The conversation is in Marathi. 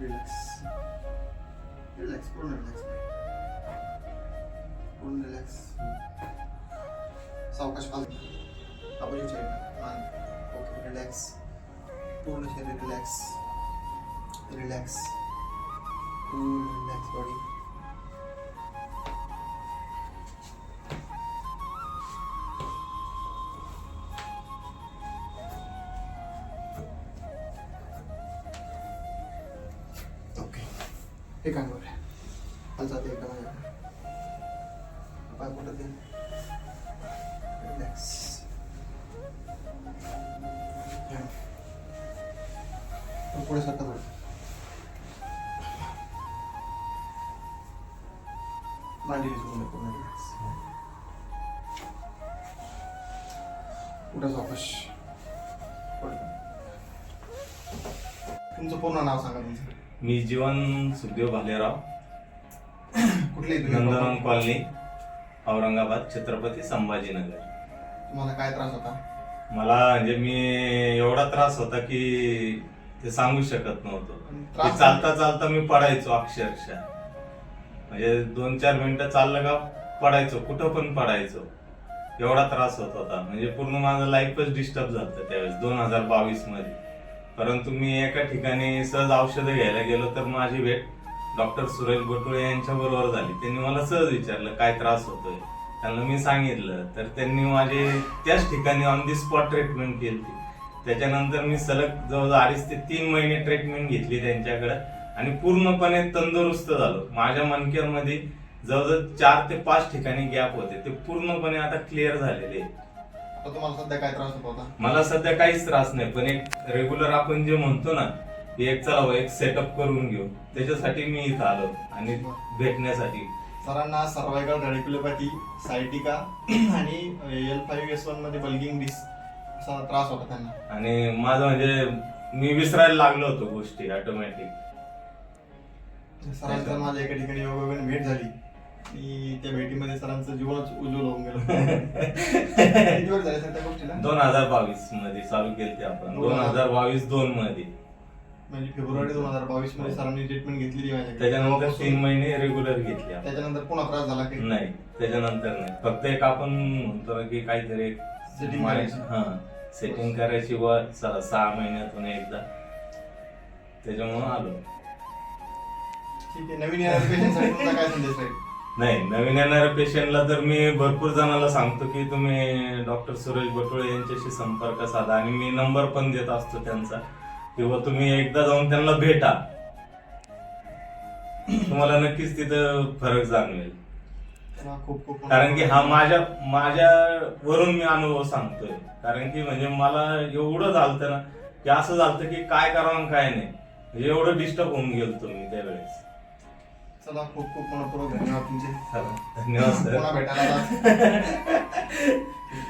रिलॅक्स रिलॅक्स पूर्ण रिलॅक्स पूर्ण रिलॅक्स सावकाश पाल आपण साईड मान ओके रिलॅक्स पूर्ण शरीर रिलॅक्स रिलॅक्स पूर्ण रिलॅक्स बॉडी हे काय बरं हालचाल ते एकदम पाय कुठं ते रिलॅक्स पुढे सरका थोडं मांडी झुकून पूर्ण रिलॅक्स पुढे सावकाश पुढे. तुमचं पूर्ण नाव सांगा तुमचं मी जीवन सुखदेव भालेराव कुठले तुम्ही नंदनवन कॉलनी औरंगाबाद छत्रपती संभाजीनगर. तुम्हाला काय त्रास होता? मला म्हणजे मी एवढा त्रास होता की ते सांगू शकत नव्हतो. आणि की त्रास चालता चालता मी पडायचो अक्षरशः. म्हणजे दोन चार मिनिटं चाललं का पडायचो कुठं पण पडायचो. एवढा त्रास होत होता. म्हणजे पूर्ण माझं लाईफच डिस्टर्ब झालं त्यावेळेस दोन हजार बावीसमध्ये परंतु मी एका ठिकाणी सहज औषधं घ्यायला गेलो तर माझी भेट डॉक्टर सुरेश बटुळे यांच्या बरोबर झाली. त्यांनी मला सहज विचारलं काय त्रास होतोय? त्यांना मी सांगितलं तर त्यांनी माझे त्याच ठिकाणी ऑन दी स्पॉट ट्रीटमेंट केली त्याच्यानंतर मी सलग जवळजवळ अडीच ते तीन महिने ट्रीटमेंट घेतली त्यांच्याकडे आणि पूर्णपणे तंदुरुस्त झालो. माझ्या मणक्यामध्ये जवळजवळ चार ते पाच ठिकाणी गॅप होते. ते पूर्णपणे आता क्लिअर झालेले तुम्हाला सध्या काय त्रास होत होता? मला सध्या काहीच त्रास नाही पण एक रेग्युलर आपण जे म्हणतो ना की एक चला एक सेटअप करून घेऊ. त्याच्यासाठी मी इथं आलो आणि भेटण्यासाठी. सरांना सर्वायकल रेडिक्युलोपॅथी सायटिका आणि एल फाईव्ह एस वनमध्ये बल्गिंग डिस असा त्रास होता त्यांना. आणि माझं म्हणजे मी विसरायला लागलो होतो गोष्टी ऑटोमॅटिक सरांचं माझ्या एका ठिकाणी योगायोगाने भेट झाली. आणि त्या भेटीमध्ये सरांचं जीवनच उज्ज्वल होऊन गेलं. किती वेळ झाले सर त्या गोष्टीला? दोन हजार बावीसमध्ये चालू केली आपण. दोन हजार बावीस दोन मध्ये. म्हणजे फेब्रुवारी दोन हजार बावीसमध्ये सरांनी ट्रीटमेंट घेतलेली माझ्याकडे. त्याच्यानंतर तीन महिने रेग्युलर घेतली आपण. त्याच्यानंतर पुन्हा त्रास झाला की नाही त्याच्यानंतर नाही. फक्त एक आपण म्हणतो ना की काहीतरी एक Setting करायची. हा सेटिंग करायची व सहा सहा महिन्यातून एकदा. त्याच्यामुळे आलो. ठीक आहे नवीन येणाऱ्या पेशंटसाठी तुमचा काय संदेश राहील? नाही नवीन येणाऱ्या पेशंटला तर मी भरपूर जणांना सांगतो की तुम्ही डॉक्टर सुरेश बटोळे यांच्याशी संपर्क साधा. आणि मी नंबर पण देत असतो त्यांचा. किंवा तुम्ही एकदा जाऊन त्यांना भेटा. तुम्हाला नक्कीच तिथं फरक जाणवेल. तेव्हा खूप खूप कारण की हा माझ्या माझ्या वरून मी अनुभव सांगतोय. कारण की म्हणजे मला एवढं झालतं ना की असं झालतं की काय करावं आणि काय नाही. म्हणजे एवढं डिस्टर्ब होऊन गेलो मी त्यावेळेस. चला खूप खूप मनपूर्वक धन्यवाद तुमचे धन्यवाद पुन्हा भेटायला.